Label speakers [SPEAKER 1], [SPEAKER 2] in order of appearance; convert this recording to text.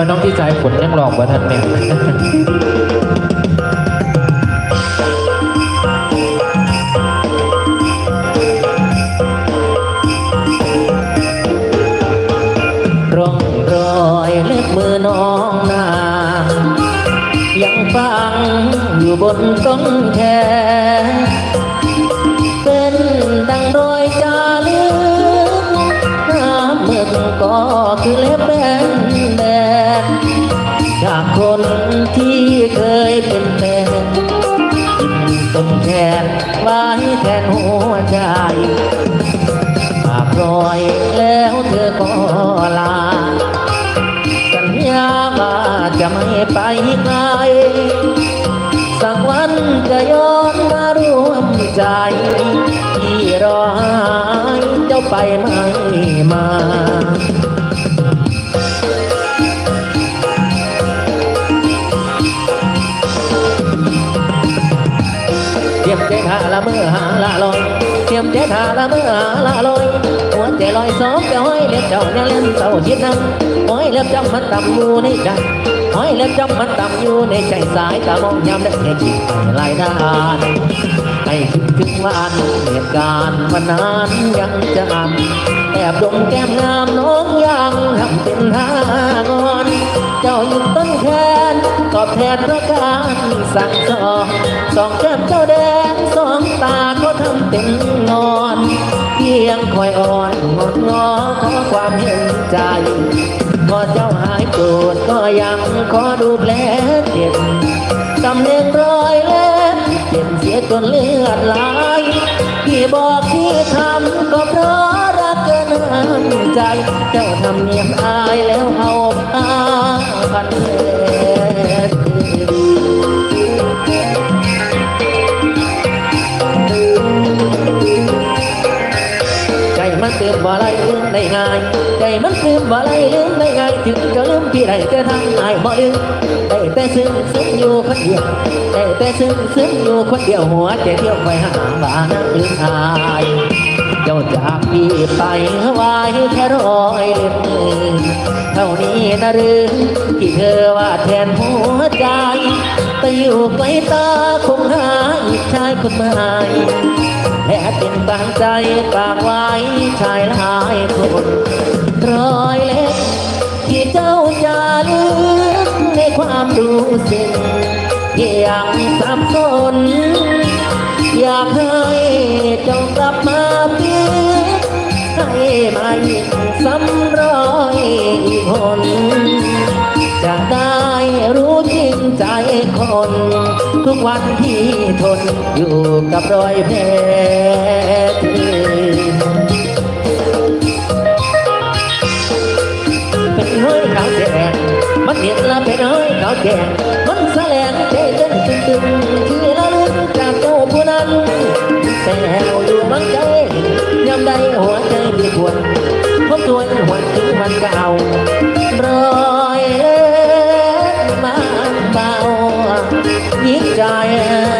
[SPEAKER 1] อยน้องที่ใจฝนยังหลอกว่าท่านเนี่ร่องรอยเล็บมือน้องนางยังฟังอยู่บนต้นแขนเป็นดังรอยจารึกน้ำมึกก็คือเล็บแบนแบน จากคนที่เคยเป็นแฟนต้นแขนไว้แทนหัวใจปากรอยแล้วเธอก็ลา สัญญาว่าจะไม่ไปไกลสักวันจะย้อนมาร่วมใจ ที่รอหายเจ้าไปไม่มา ใจท่าละเมื่อหาละลอยเตรียมใจท่าละเมื่อหาละลอยหัวใจลอยสองจะห้อยเล็บเจ้าเนี่ยเล่นเศร้าชิดนังห้อยเล็บจำมันต่ำอยู่ในใจห้อยเล็บจำมันต่ำอยู่ในใจสายตามองยามได้แค่จิตไหลายด้านให้คิดถึงวันเหตุการณ์วันนั้นยังจำแอบดมแก้มงามน้องยังทำเป็นหางอน เจ้ายืนต้นแขนตอบแทนพราะการสั่งสอน สองแก้มเจ้าแดงสองตาก็ทำเป็นนอนเพียงคอยอ่อนงดงอขอความเห็นใจพอเจ้าหายโกรธก็ยังขอดูแผลเจ็บตำเนียงรอยเล็บเจ็บเสียจนเลือดไหลที่บอกที่ทำก็เพราะรักเกินห้ามใจ เจ้าทำเนียมอายแล้วเอาผ้าพันแผล มันเติมว่ไรลืมได้ง่ายใจมันเติมว่าไรลืมได้ง่ายถึงจะลืมพี่ใดจะทำง่ายบ่ลืมได้แต่ซึ้งซึ้งอยู่คนเดียวได้แต่ซึ้งซึ้งอยู่คนเดียวหัวใจเที่ยวไปหาบ้านนักลืมอายเจ้าจากพี่ไปไว้แค่รอยเล็บมือเท่านี้นะหรือที่เธอว่าแทนหัวใจ ไปอยู่ไกลตาคงหาอีกชายคนใหม่แค่เป็นบางใจฝากไว้ชายหลายคนรอยเล็กที่เจ้าจะลืมในความรู้สึกที่ยังสับสนอยากให้เจ้ากลับมาเพียให้มาอีกซ้ำ นทุกวันที่ทนอยู่กับรอยแผลเป็นห้อยขาวแดงมันเห็นละเป็นห้อยขาวแดงมันแสลงใจเต้นตึงตึงที่ละลึกจากเจ้าผู้นั้นแต่อยู่บังใจยามใดหัวใจมีควรพบตัวหัวถึงมันเก่ารอ ยิ่ง